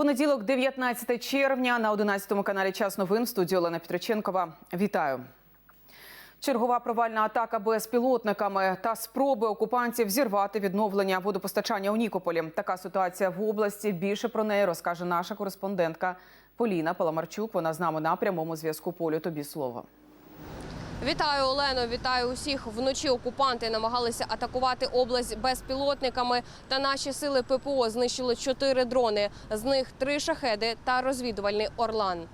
Понеділок, 19 червня, на 11 каналі Час новин в студії Олена Петриченкова. Вітаю. Чергова провальна атака безпілотниками та спроби окупантів зірвати відновлення водопостачання у Нікополі. Така ситуація в області. Більше про неї розкаже наша кореспондентка Поліна Паламарчук. Вона з нами на прямому зв'язку. Полю тобі слово. Вітаю Олено, вітаю усіх. Вночі окупанти намагалися атакувати область безпілотниками. Та наші сили ППО знищили чотири дрони. З них три шахеди та розвідувальний Орлан.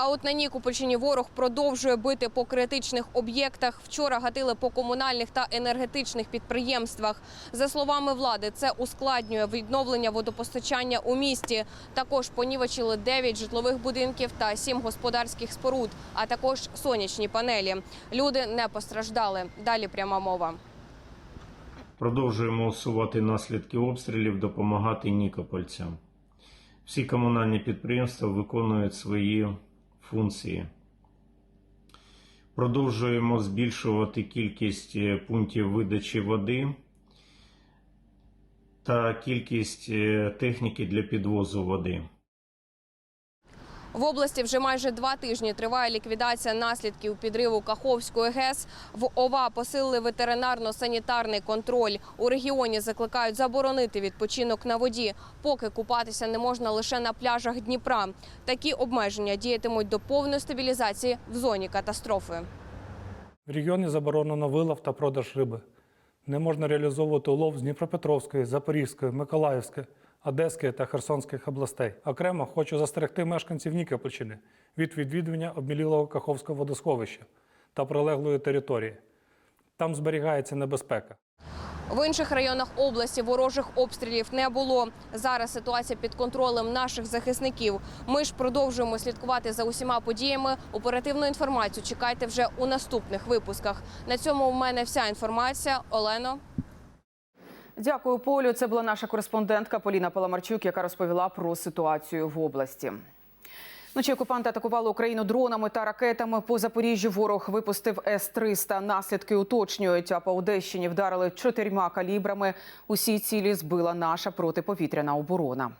А от на Нікопольщині ворог продовжує бити по критичних об'єктах. Вчора гатили по комунальних та енергетичних підприємствах. За словами влади, це ускладнює відновлення водопостачання у місті. Також понівечили 9 житлових будинків та 7 господарських споруд, а також сонячні панелі. Люди не постраждали. Далі пряма мова. Продовжуємо усувати наслідки обстрілів, допомагати нікопольцям. Всі комунальні підприємства виконують свої функції. Продовжуємо збільшувати кількість е, пунктів видачі води та кількість е, техніки для підвозу води. В області вже майже два тижні триває ліквідація наслідків підриву Каховської ГЕС. В ОВА посилили ветеринарно-санітарний контроль. У регіоні закликають заборонити відпочинок на воді, поки купатися не можна лише на пляжах Дніпра. Такі обмеження діятимуть до повної стабілізації в зоні катастрофи. В регіоні заборонено вилов та продаж риби. Не можна реалізовувати улов з Дніпропетровської, Запорізької, Миколаївської, Одеської та Херсонських областей. Окремо хочу застерегти мешканців Нікопольщини від відвідування обмілілого Каховського водосховища та прилеглої території. Там зберігається небезпека. В інших районах області ворожих обстрілів не було. Зараз ситуація під контролем наших захисників. Ми ж продовжуємо слідкувати за усіма подіями. Оперативну інформацію чекайте вже у наступних випусках. На цьому у мене вся інформація. Олено. Дякую, Полю. Це була наша кореспондентка Поліна Паламарчук, яка розповіла про ситуацію в області. Вночі окупанти атакували Україну дронами та ракетами. По Запоріжжю ворог випустив С-300. Наслідки уточнюють. А по Одещині вдарили чотирма калібрами. Усі цілі збила наша протиповітряна оборона.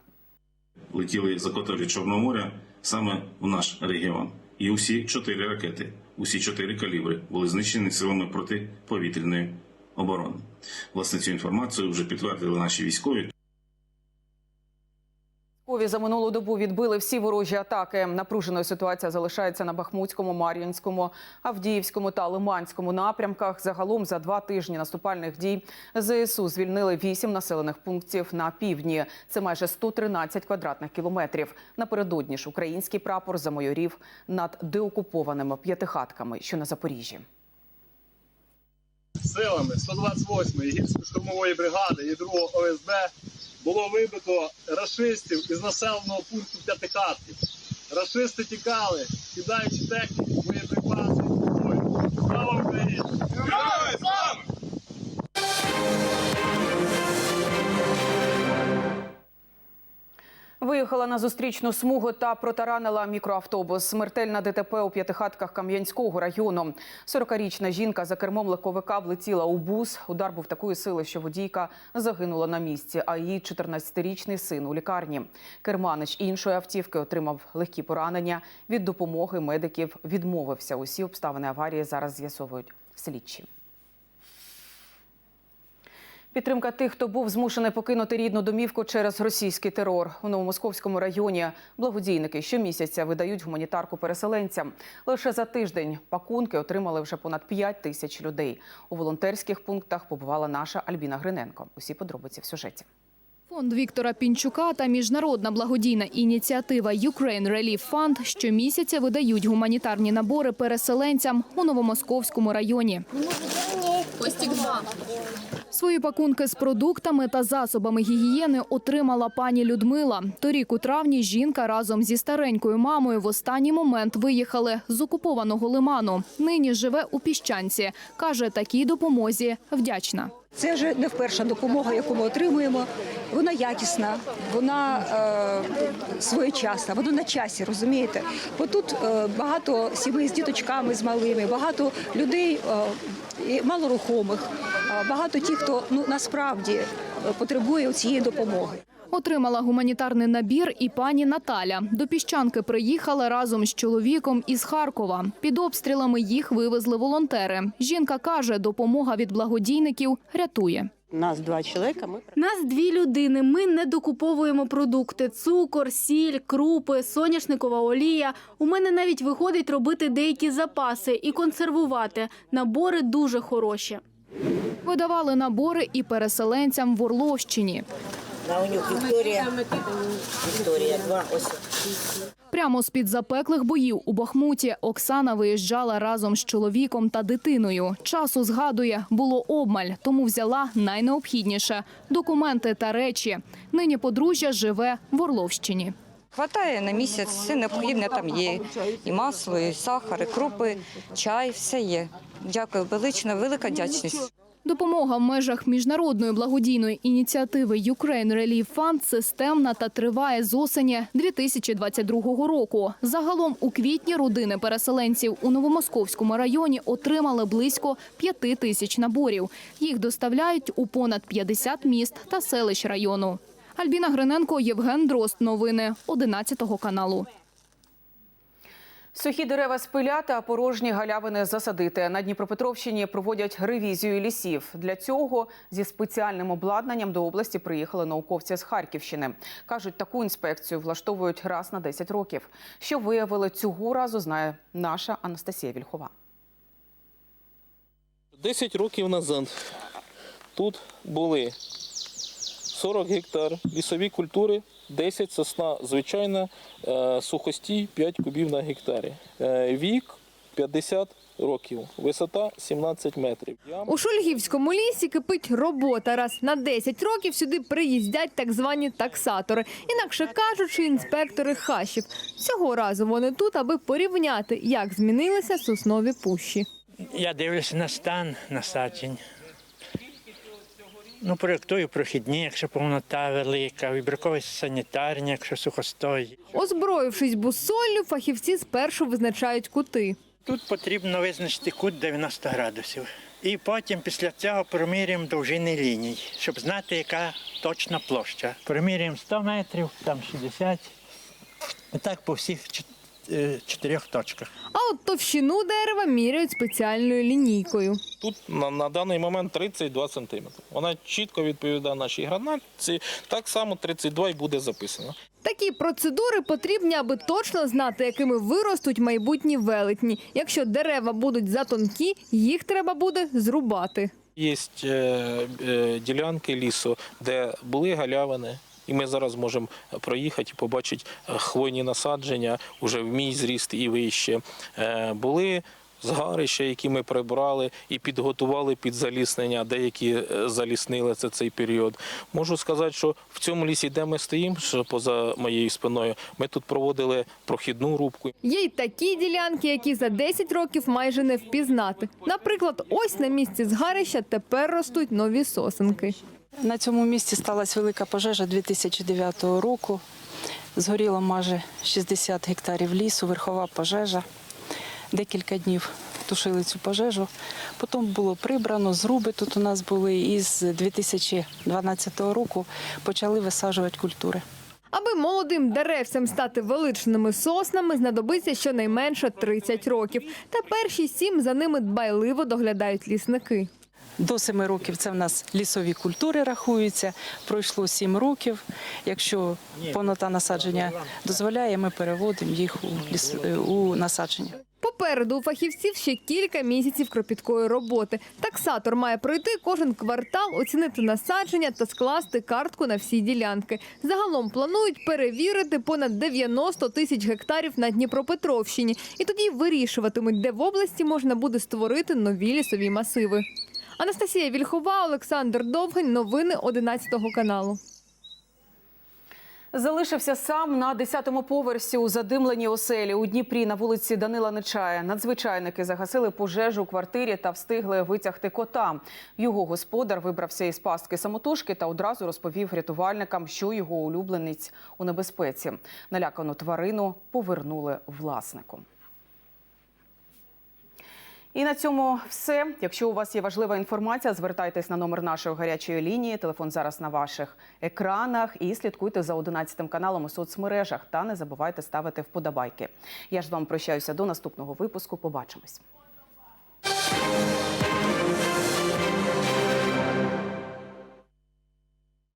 летіли з акваторії Чорного моря саме в наш регіон. І усі чотири ракети, усі чотири калібри були знищені силами протиповітряної оборони. Власне, цю інформацію вже підтвердили наші військові. Військові за минулу добу відбили всі ворожі атаки. Напруженою ситуація залишається на Бахмутському, Мар'їнському, Авдіївському та Лиманському напрямках. Загалом за два тижні наступальних дій ЗСУ звільнили вісім населених пунктів на півдні. Це майже 113 квадратних кілометрів. Напередодні ж український прапор замайорів над деокупованими п'ятихатками, що на Запоріжжі. Силами 128-ї гірсько-штурмової бригади і 2-го ОСБ було вибито рашистів із населеного пункту П'ятихатки. Рашисти тікали, кидаючи техніку, боєприпаси. Слава Україні! Виїхала на зустрічну смугу та протаранила мікроавтобус. Смертельна ДТП у п'ятихатках Кам'янського району. 40-річна жінка за кермом легковика влетіла у бус. Удар був такої сили, що водійка загинула на місці, а її 14-річний син у лікарні. Керманич іншої автівки отримав легкі поранення. Від допомоги медиків відмовився. Усі обставини аварії зараз з'ясовують слідчі. Підтримка тих, хто був змушений покинути рідну домівку через російський терор у новомосковському районі. Благодійники щомісяця видають гуманітарку переселенцям. Лише за тиждень пакунки отримали вже понад 5 тисяч людей. У волонтерських пунктах побувала наша Альбіна Гриненко. Усі подробиці в сюжеті. Фонд Віктора Пінчука та міжнародна благодійна ініціатива Ukraine Relief Fund щомісяця видають гуманітарні набори переселенцям у Новомосковському районі. Свої пакунки з продуктами та засобами гігієни отримала пані Людмила. Торік у травні жінка разом зі старенькою мамою в останній момент виїхали з окупованого лиману. Нині живе у Піщанці. Каже, такій допомозі вдячна. Це вже не вперша допомога, яку ми отримуємо. Вона якісна, вона е, своєчасна, вона на часі, розумієте? Бо тут е, багато сімей з діточками, з малими, багато людей е, малорухомих, е, багато тих, хто ну насправді потребує цієї допомоги. Отримала гуманітарний набір і пані Наталя. До піщанки приїхала разом з чоловіком із Харкова. Під обстрілами їх вивезли волонтери. Жінка каже, допомога від благодійників рятує. Нас два чоловіка. Ми Нас дві людини. Ми не докуповуємо продукти: цукор, сіль, крупи, соняшникова олія. У мене навіть виходить робити деякі запаси і консервувати. Набори дуже хороші. Видавали набори і переселенцям в Орловщині. На унюк Вікторія. Вікторія, два ось. Прямо з-під запеклих боїв у Бахмуті Оксана виїжджала разом з чоловіком та дитиною. Часу згадує, було обмаль, тому взяла найнеобхідніше документи та речі. Нині подружжя живе в Орловщині. Хватає на місяць, все необхідне там є. І масло, і сахар, і крупи, чай, все є. Дякую велично, велика вдячність. Допомога в межах міжнародної благодійної ініціативи Ukraine Relief Fund системна та триває з осені 2022 року. Загалом у квітні родини переселенців у Новомосковському районі отримали близько 5 тисяч наборів. Їх доставляють у понад 50 міст та селищ району. Альбіна Гриненко, Євген Дрозд. Новини 11 каналу. Сухі дерева спиляти, а порожні галявини засадити. На Дніпропетровщині проводять ревізію лісів. Для цього зі спеціальним обладнанням до області приїхали науковці з Харківщини. Кажуть, таку інспекцію влаштовують раз на 10 років. Що виявили цього разу, знає наша Анастасія Вільхова. 10 років назад тут були 40 гектар лісові культури, 10 сосна звичайна, е, сухостій 5 кубів на гектарі. Е, Вік 50 років, висота 17 метрів. У Шульгівському лісі кипить робота. Раз на 10 років сюди приїздять так звані таксатори, інакше кажучи, інспектори хащів. Цього разу вони тут, аби порівняти, як змінилися соснові пущі. Я дивлюся на стан насаджень. Ну, проєктую прохідні, якщо повнота велика, вибіркові санітарні, якщо сухостой. Озброївшись бусоллю, фахівці спершу визначають кути. Тут потрібно визначити кут 90 градусів. І потім після цього промірюємо довжини ліній, щоб знати, яка точна площа. Промірюємо 100 метрів, там 60. І так по всіх чотирьох точках. А от товщину дерева міряють спеціальною лінійкою. Тут на, на даний момент 32 сантиметри. Вона чітко відповідає нашій гранатці. Так само 32 і буде записано. Такі процедури потрібні, аби точно знати, якими виростуть майбутні велетні. Якщо дерева будуть затонкі, їх треба буде зрубати. Є е, е, ділянки лісу, де були галявини. І ми зараз можемо проїхати і побачити е, хвойні насадження уже в мій зріст і вище. Е, Були згарища, які ми прибрали і підготували під заліснення, деякі е, заліснили це цей період. Можу сказати, що в цьому лісі, де ми стоїмо, що поза моєю спиною, ми тут проводили прохідну рубку. Є й такі ділянки, які за 10 років майже не впізнати. Наприклад, ось на місці згарища тепер ростуть нові сосенки. На цьому місці сталася велика пожежа 2009 року. Згоріло майже 60 гектарів лісу, верхова пожежа. Декілька днів тушили цю пожежу. Потім було прибрано, зруби тут у нас були. І з 2012 року почали висаджувати культури. Аби молодим деревцям стати величними соснами, знадобиться щонайменше 30 років. Та перші сім за ними дбайливо доглядають лісники. До семи років це в нас лісові культури рахуються. Пройшло сім років. Якщо повнота насадження дозволяє, ми переводимо їх у, ліс, у насадження. Попереду у фахівців ще кілька місяців кропіткої роботи. Таксатор має пройти кожен квартал, оцінити насадження та скласти картку на всі ділянки. Загалом планують перевірити понад 90 тисяч гектарів на Дніпропетровщині. І тоді вирішуватимуть, де в області можна буде створити нові лісові масиви. Анастасія Вільхова, Олександр Довгань. Новини 11 каналу. Залишився сам на 10-му поверсі у задимленій оселі у Дніпрі на вулиці Данила Нечая. Надзвичайники загасили пожежу у квартирі та встигли витягти кота. Його господар вибрався із пастки самотужки та одразу розповів рятувальникам, що його улюбленець у небезпеці. Налякану тварину повернули власнику. І на цьому все. Якщо у вас є важлива інформація, звертайтесь на номер нашої гарячої лінії. Телефон зараз на ваших екранах. І слідкуйте за 11 каналом у соцмережах. Та не забувайте ставити вподобайки. Я ж з вами прощаюся до наступного випуску. Побачимось.